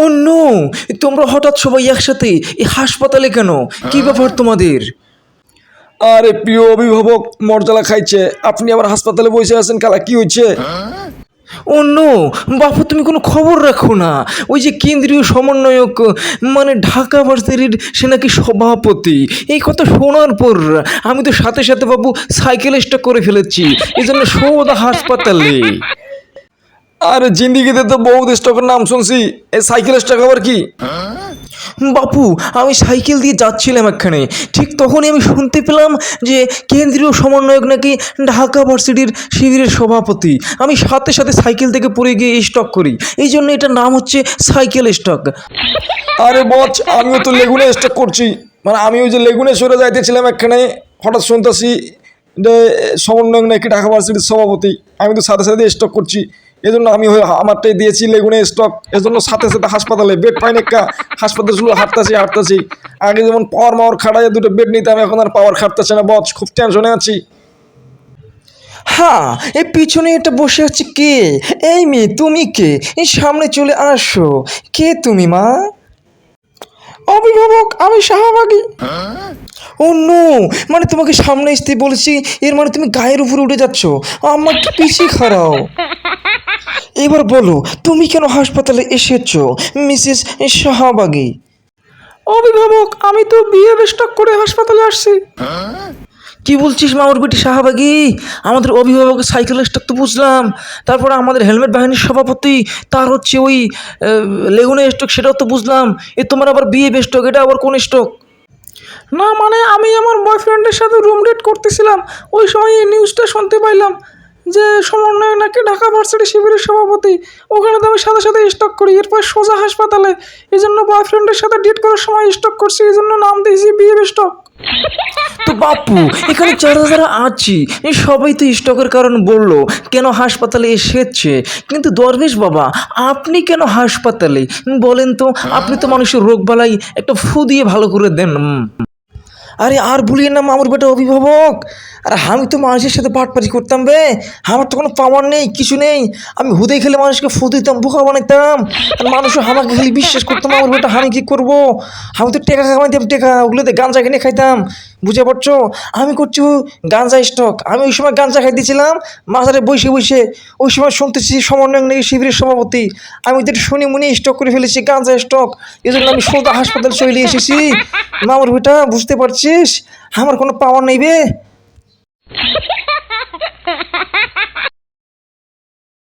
ও no তোমরা হঠাৎ সবাই একসাথে এই হাসপাতালে কেন? কি ব্যাপার তোমাদের? আরে প্রিয় অভিভাবক মর্যাদা খাইছে। আপনি আবার হাসপাতালে বসে আছেন কালা কি হয়েছে? ও নো বাপু তুমি কোনো খবর রাখো না। ওই যে কেন্দ্রীয় সমন্বয়ক মানে ঢাকা ভার্সিটির সে নাকি সভাপতি। এই কথা শোনার পর আমি তো সাথে সাথে বাবু সাইকেল স্টক করে ফেলেছি। এই জন্য সৌদা হাসপাতালে। আরে জিন্দিগিতে তো বহুত স্টকের নাম শুনছি। এই সাইকেল স্টক আবার কি? বাপু আমি সাইকেল দিয়ে যাচ্ছিলাম এখানে ঠিক তখনই আমি শুনতে পেলাম যে কেন্দ্রীয় সমন্বয়ক নাকি ঢাকা ভার্সিটির শিবিরের সভাপতি। আমি সাথে সাথে সাইকেল থেকে পড়ে গিয়ে স্টক করি। এই জন্য এটার নাম হচ্ছে সাইকেল স্টক আরে বচ আমিও তো লেগুনে স্টক করছি। মানে আমি ওই যে লেগুনে সরে যাইতেছিলাম এখানে হঠাৎ শুনতেছি যে সমন্বয়ক নাকি ঢাকা ভার্সিটির সভাপতি। আমি তো সাথে সাথে স্টক করছি। এই জন্য আমি আমারটাই দিয়েছি লেগুনে স্টক এজন্য সাথে সাথে হাসপাতালে বেড পাই নাকা হাসপাতালে শুধু হাঁটতেছি হাঁটতেছি। আগে যেমন পাওয়ার মাওয়ার খাটাইয়া দুটো বেড নিতাম, এখন আর পাওয়ার খাটতেছে না। বচ খুব টেনশনে আছি। হ্যাঁ এই পিছনে এটা বসে আছে কে? এই মেয়ে, তুমি কে? এই সামনে চলে আসো। কে তুমি, মা? অভিভাবক, আমি শাহবাগী। ও নো মানে তোমাকে সামনে আসতে বলেছি, এর মানে তুমি গায়ের উপরে উঠে যাচ্ছ। আমার একটু পিছিয়ে খারাও এবার বলো তুমি কেন হাসপাতালে এসেছ মিসেস শাহবাগী? অভিভাবক আমি তো বিয়ে স্টক করে হাসপাতালে আসছি। কি বলছিস মামুর বেটি শাহবাগি? আমাদের অভিভাবক সাইকেল স্টক তো বুঝলাম। তারপরে আমাদের হেলমেট বাহিনীর সভাপতি তার হচ্ছে ওই লেগুনে স্টক সেটাও তো বুঝলাম। এ তোমার আবার বিয়ে স্টক এটা আবার কোন স্টক? না মানে আমি আমার বয়ফ্রেন্ডের সাথে রুম ডেট করতেছিলাম। ওই সময় এই নিউজটা শুনতে পাইলাম। যে সমন্বয় নাকি ঢাকা ভার্সিটি শিবিরের সভাপতি, ওখানে তো আমি সাথে সাথে স্টক করি, এরপর সোজা হাসপাতালে। এই জন্য বয়ফ্রেন্ডের সাথে ডেট করার সময় স্টক করছি এই জন্য নাম দিয়েছি বিয়ে স্টক তো বাপু, এখানে যারা যারা আছি সবাই তো স্টকের কারণ বলল, কেন হাসপাতালে এসেছে? কিন্তু দরবেশ বাবা, আপনি কেন হাসপাতালে? বলেন তো, আপনি তো মানুষের রোগ বালাই একটা ফু দিয়ে ভালো করে দেন। আরে আর ভুলিয়ে না আমার বেটা অভিভাবক। আর আমি তো মানুষের সাথে পাটপাটি করতাম বে আমার তো কোনো পাওয়ার নেই, কিছু নেই। আমি হুদে খেলে মানুষকে ফু দিতাম, বোকা বানাইতাম। আর মানুষও আমাকে খালি বিশ্বাস করতাম আমার বেটা আমি কি করব? আমি তো টেকা কামাইতাম টেকা ওগুলোতে গাঞ্জা কিনে খাইতাম। বুঝে পারছ? আমি করছি গাঞ্জা স্টক। আমি ওই সময় গাঞ্জা খাইতেছিলাম মাজারে বসে বসে। ওই সময় শুনতেছি সমন্বয় নাকি শিবিরের সভাপতি। আমি ওদের শুনি মুনি স্টক করে ফেলেছি, গাঞ্জা স্টক। এই জন্য আমি সোজা হাসপাতাল চলে এসেছি। মামুর বেটা বুঝতে পারছিস? আমার কোনো পাওয়ার নেই বে।